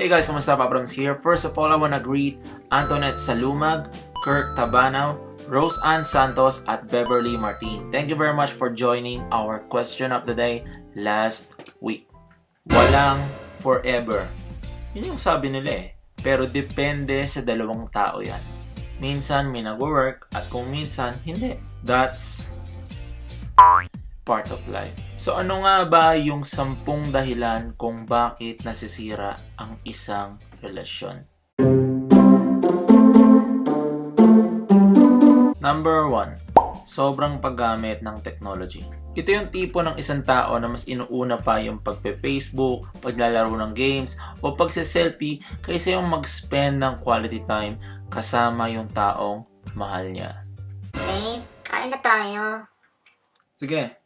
Hey guys, kamusta? Paprams here. First of all, I wanna greet Antoinette Salumag, Kurt Tabanaw, Rose Ann Santos, at Beverly Martin. Thank you very much for joining our question of the day last week. Walang forever. Yun yung sabi nila eh. Pero depende sa dalawang tao yan. Minsan may nag-work at kung minsan hindi. That's part of life. So ano nga ba yung sampung dahilan kung bakit nasisira ang isang relasyon? Number one, sobrang paggamit ng technology. Ito yung tipo ng isang tao na mas inuuna pa yung pagpe-Facebook, paglalaro ng games, o pagse-selfie kaysa yung mag-spend ng quality time kasama yung taong mahal niya. Babe, kain na tayo. Sige,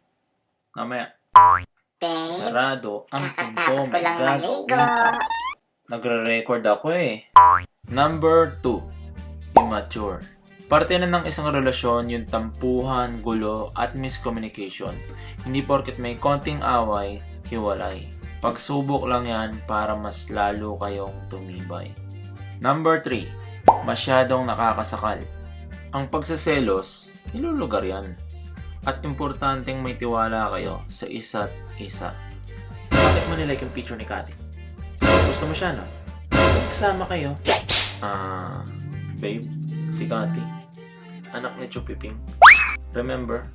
mamaya. Babe, Sarado ang pinto. kakatapos ko lang God. maligo. Nagre-record ako eh. Number 2. Immature. Parte na ng isang relasyon yung tampuhan, gulo, at miscommunication. Hindi porket may konting away, hiwalay. Pagsubok lang yan para mas lalo kayong tumibay. Number 3. Masyadong nakakasakal. Ang pagsaselos, nilulugar yan. At importanteng may tiwala kayo sa isa't isa. Bakit mo nilike yung picture ni Kati? Gusto mo siya, no? Kasama kayo. Ah, babe, si Kati. Anak ni Chupiping. Remember?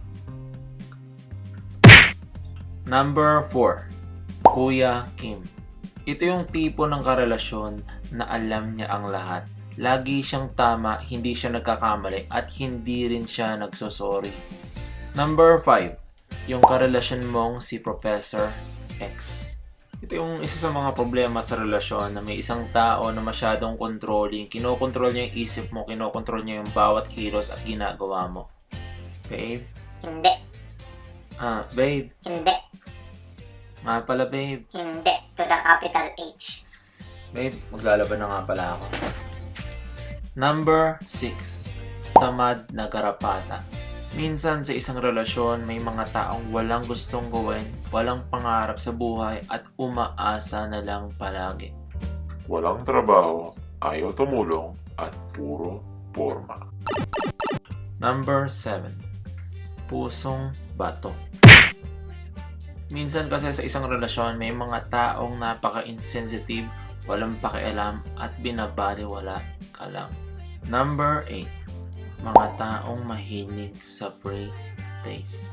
Number 4. Kuya Kim. Ito yung tipo ng karelasyon na alam niya ang lahat. Lagi siyang tama, hindi siya nagkakamali, at hindi rin siya nagsosorry. Number 5. Yung karelasyon mong si Professor X. Ito yung isa sa mga problema sa relasyon na may isang tao na masyadong controlling. Kinokontrol niya yung isip mo, kinokontrol niya yung bawat kilos at ginagawa mo. Babe? Hindi, Ah, babe. hindi, Nga pala, babe. hindi. To the capital H. Babe, maglalaban na nga pala ako. Number 6. Tamad na garapata. Minsan sa isang relasyon, may mga taong walang gustong gawin, walang pangarap sa buhay, at umaasa na lang palagi. Walang trabaho, ayaw tumulong, at puro forma. Number 7. Pusong bato. Minsan kasi sa isang relasyon, may mga taong napaka-insensitive, walang pakialam, at binabaliwala ka lang. Number 8. Mga taong mahilig sa free taste.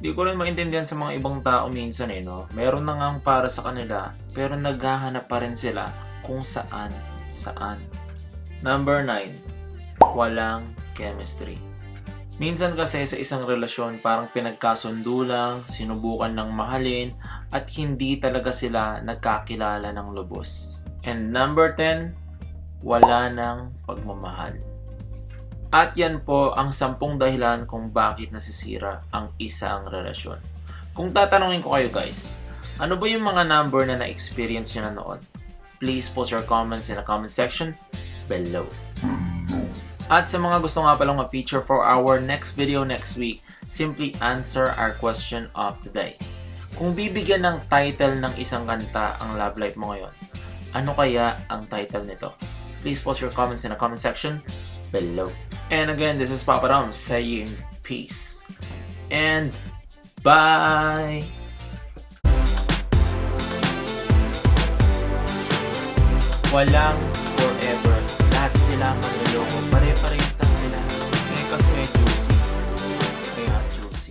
Di ko rin maintindihan sa mga ibang tao minsan eh, no? Meron na ngang para sa kanila, pero naghahanap pa rin sila kung saan, saan. Number 9. Walang chemistry. Minsan kasi sa isang relasyon parang pinagkasundo lang, sinubukan ng mahalin, at hindi talaga sila nagkakilala ng lubos. And number 10, wala nang pagmamahal. At yan po ang sampung dahilan kung bakit nasisira ang isang relasyon. Kung tatanungin ko kayo guys, ano ba yung mga number na na-experience nyo na noon? Please post your comments in the comment section below. At sa mga gusto nga palang ma-feature for our next video next week, simply answer our question of the day. Kung bibigyan ng title ng isang kanta ang love life mo ngayon, ano kaya ang title nito? Please post your comments in the comment section below. And again, this is Papa Ram saying peace and bye. Walang forever. Lahat sila manloloko. Pare-parehas lang sila. Eh kasi juicy.